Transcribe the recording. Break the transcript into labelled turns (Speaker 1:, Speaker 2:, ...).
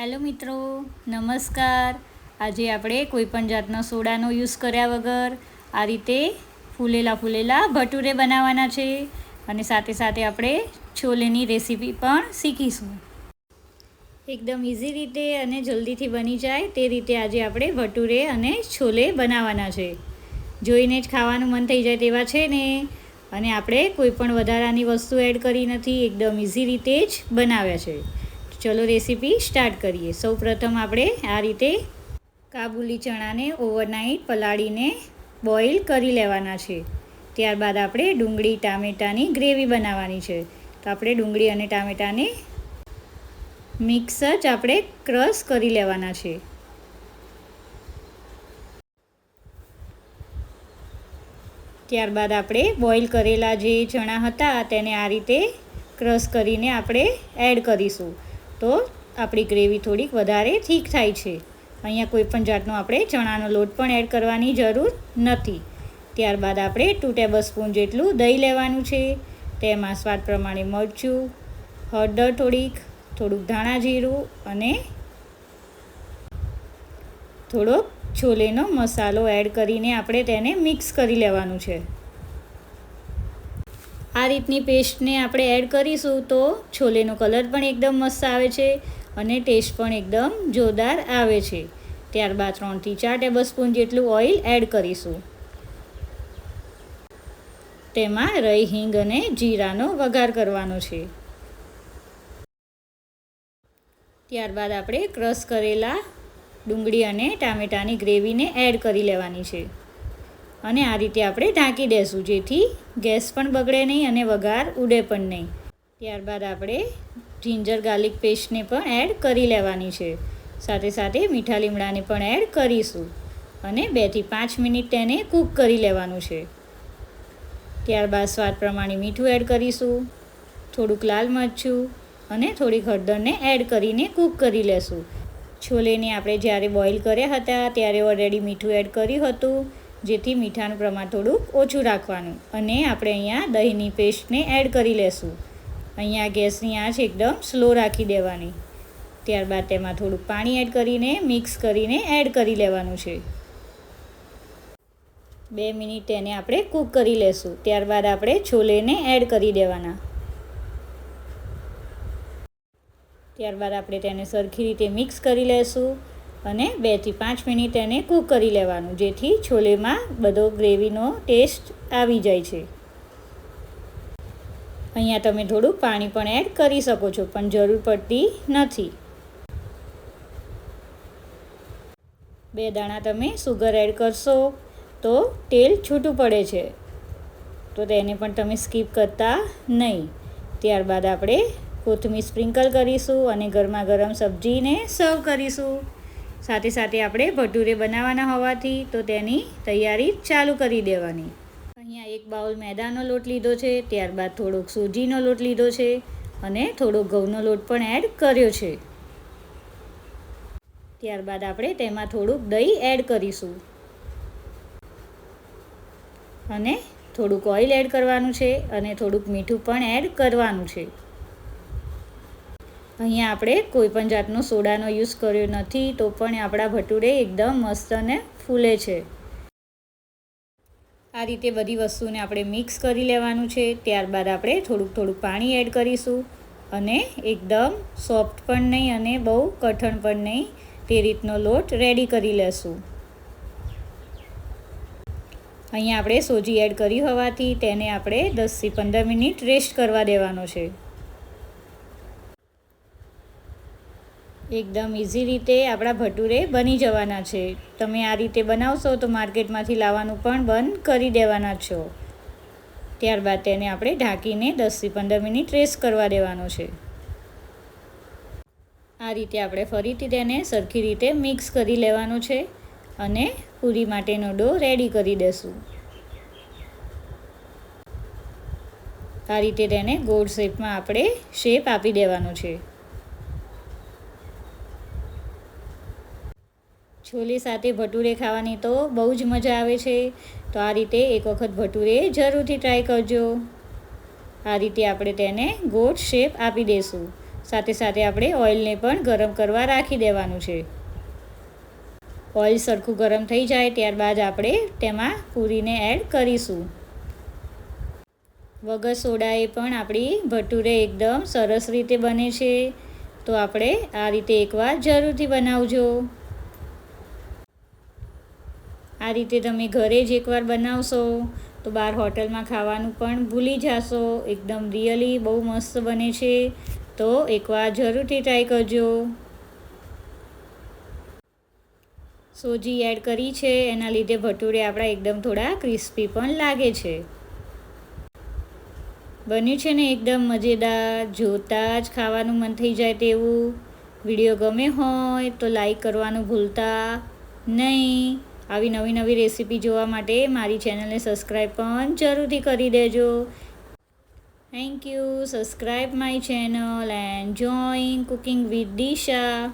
Speaker 1: Hello મિત્રો, નમસ્કાર. આજે આપણે કોઈપણ જાતના સોડાનો યુઝ કર્યા વગર આ રીતે ફૂલેલા ફૂલેલા ભટુરે બનાવવાના છે અને સાથે સાથે આપણે છોલેની રેસીપી પણ શીખીશું. એકદમ ઇઝી રીતે અને જલ્દીથી બની જાય તે રીતે આજે આપણે ભટુરે અને છોલે બનાવવાના છે. જોઈને જ ખાવાનું મન થઈ જાય તેવા છે ને. અને આપણે કોઈ પણ વધારાની વસ્તુ એડ કરી નથી, એકદમ ઇઝી રીતે જ બનાવ્યા છે. ચલો રેસીપી સ્ટાર્ટ કરીએ. સૌપ્રથમ આપણે આ રીતે કાબુલી ચણાને ઓવરનાઇટ પલાળીને બોઇલ કરી લેવાના છે. ત્યારબાદ આપણે ડુંગળી, ટામેટાની ગ્રેવી બનાવવાની છે. તો આપણે ડુંગળી અને ટામેટાને મિક્સ જ આપણે ક્રશ કરી લેવાના છે. ત્યારબાદ આપણે બોઇલ કરેલા જે ચણા હતા તેને આ રીતે ક્રશ કરીને આપણે એડ કરીશું. તો આપણી ગ્રેવી થોડીક વધારે થીક થાય છે. અહીંયા કોઈ પણ જાતનો આપણે ચણાનો લોટ પણ એડ કરવાની જરૂર નથી. ત્યારબાદ આપણે ટુ ટેબલ સ્પૂન જેટલું દહીં લેવાનું છે. તેમાં સ્વાદ પ્રમાણે મરચું, હળદર થોડીક, થોડુંક ધાણા જીરું અને થોડોક છોલેનો મસાલો એડ કરીને આપણે તેને મિક્સ કરી લેવાનું છે. આ રીતની પેસ્ટને આપણે એડ કરીશું તો છોલેનો કલર પણ એકદમ મસ્ત આવે છે અને ટેસ્ટ પણ એકદમ જોરદાર આવે છે. ત્યારબાદ ત્રણથી ચાર ટેબલ સ્પૂન જેટલું ઓઇલ એડ કરીશું. તેમાં રઈ હિંગ અને જીરાનો વઘાર કરવાનો છે. ત્યારબાદ આપણે ક્રશ કરેલા ડુંગળી અને ટામેટાની ગ્રેવીને એડ કરી લેવાની છે. અને આ રીતે આપણે ઢાંકી દેશું, જેથી ગેસ પણ બગડે નહીં અને વઘાર ઉડે પણ નહીં. ત્યારબાદ આપણે જિંજર ગાર્લિક પેસ્ટને પણ એડ કરી લેવાની છે. સાથે સાથે મીઠા લીમડાને પણ એડ કરીશું અને બેથી પાંચ મિનિટ તેને કૂક કરી લેવાનું છે. ત્યારબાદ સ્વાદ પ્રમાણે મીઠું એડ કરીશું, થોડુંક લાલ મરચું અને થોડીક હળદરને એડ કરીને કૂક કરી લેશું. છોલેને આપણે જ્યારે બોઇલ કર્યા હતા, ત્યારે ઓલરેડી મીઠું એડ કર્યું હતું. જેથી મીઠાનું પ્રમાણ થોડુંક ઓછું રાખવાનું. અને આપણે અહીંયા દહીંની પેસ્ટને એડ કરી લેશું. અહીંયા ગેસની આંચ એકદમ સ્લો રાખી દેવાની. ત્યારબાદ તેમાં થોડુંક પાણી એડ કરીને મિક્સ કરીને એડ કરી લેવાનું છે. બે મિનિટ તેને આપણે કૂક કરી લેશું. ત્યારબાદ આપણે છોલેને એડ કરી દેવાના. ત્યારબાદ આપણે તેને સરખી રીતે મિક્સ કરી લેશું. અને બેથી પાંચ મિનિટ એને કૂક કરી લેવાનું, જેથી છોલેમાં બધો ગ્રેવીનો ટેસ્ટ આવી જાય છે. અહીંયા તમે થોડું પાણી પણ એડ કરી શકો છો, પણ જરૂર પડતી નથી. બે દાણા તમે સુગર એડ કરશો તો તેલ છૂટું પડે છે. તો તેને પણ તમે સ્કીપ કરતા નહીં. ત્યારબાદ આપણે કોથમીર સ્પ્રિંકલ કરીશું અને ગરમા ગરમ સબ્જીને સર્વ કરીશું. સાથે સાથે આપણે ભટુરે બનાવવાના હોવાથી તો તેની તૈયારી ચાલુ કરી દેવાની. અહીંયા એક બાઉલ મેદાનો લોટ લીધો છે, ત્યારબાદ થોડોક સૂજીનો લોટ લીધો છે અને થોડોક ઘઉંનો લોટ પણ એડ કર્યો છે. ત્યારબાદ આપણે તેમાં થોડુંક દહીં એડ કરીશું. અને થોડુંક ઓઇલ એડ કરવાનું છે અને થોડુંક મીઠું પણ એડ કરવાનું છે. અહીંયા આપણે કોઈ પણ જાતનો સોડાનો યુઝ કર્યો નથી, તો પણ આપણા ભટુરે એકદમ મસ્ત અને ફૂલે છે. આ રીતે બધી વસ્તુને આપણે મિક્સ કરી લેવાનું છે, ત્યારબાદ આપણે થોડુંક થોડુંક પાણી એડ કરીશું અને એકદમ સોફ્ટ પણ નહીં અને બહુ કઠણ પણ નહીં તે રીતનો લોટ રેડી કરી લેશું. અહીંયા આપણે સોજી એડ કરી હોવાથી તેને આપણે દસથી પંદર મિનિટ રેસ્ટ કરવા દેવાનો છે. એકદમ ઇઝી રીતે આપણા ભટુરે બની જવાના છે. તમે આ રીતે બનાવશો તો માર્કેટમાંથી લાવવાનું પણ બંધ કરી દેવાના છો. ત્યારબાદ તેને આપણે ઢાંકીને દસથી પંદર મિનિટ રેસ્ટ કરવા દેવાનો છે. આ રીતે આપણે ફરીથી તેને સરખી રીતે મિક્સ કરી લેવાનો છે અને પૂરી માટેનો ડો રેડી કરી દેશું. આ રીતે તેને ગોળ શેપમાં આપણે શેપ આપી દેવાનો છે. છોલે સાથે ભટુરે ખાવાની તો બહુ જ મજા આવે છે. તો આ રીતે એક વખત ભટુરે જરૂરથી ટ્રાય કરજો. આ રીતે આપણે તેને ગોળ શેપ આપી દઈશું સાથે સાથે આપણે ઓઇલને પણ ગરમ કરવા રાખી દેવાનું છે. ઓઇલ સરખું ગરમ થઈ જાય ત્યારબાદ આપણે તેમાં પૂરીને એડ કરીશું. વગર સોડાએ પણ આપણી ભટુરે એકદમ સરસ રીતે બને છે. તો આપણે આ રીતે એકવાર જરૂરથી બનાવજો. આ રીતે તમે ઘરે જ એકવાર બનાવશો તો બહાર હોટલમાં ખાવાનું પણ ભૂલી જશો. એકદમ રિયલી બહુ મસ્ત બને છે. તો એકવાર જરૂરથી ટ્રાય કરજો. સોજી એડ કરી છે. એના લીધે ભટુરે આપણા એકદમ થોડા ક્રિસ્પી પણ લાગે છે. બન્યું છે ને એકદમ મજેદાર, જોતાં જ ખાવાનું મન થઈ જાય તેવું. વીડિયો ગમે હોય તો લાઈક કરવાનું ભૂલતા નહીં. આવી નવી નવી રેસીપી જોવા માટે મારી ચેનલને સબસ્ક્રાઈબ પણ જરૂરથી કરી દેજો. Thank you subscribe my channel and join cooking with Disha!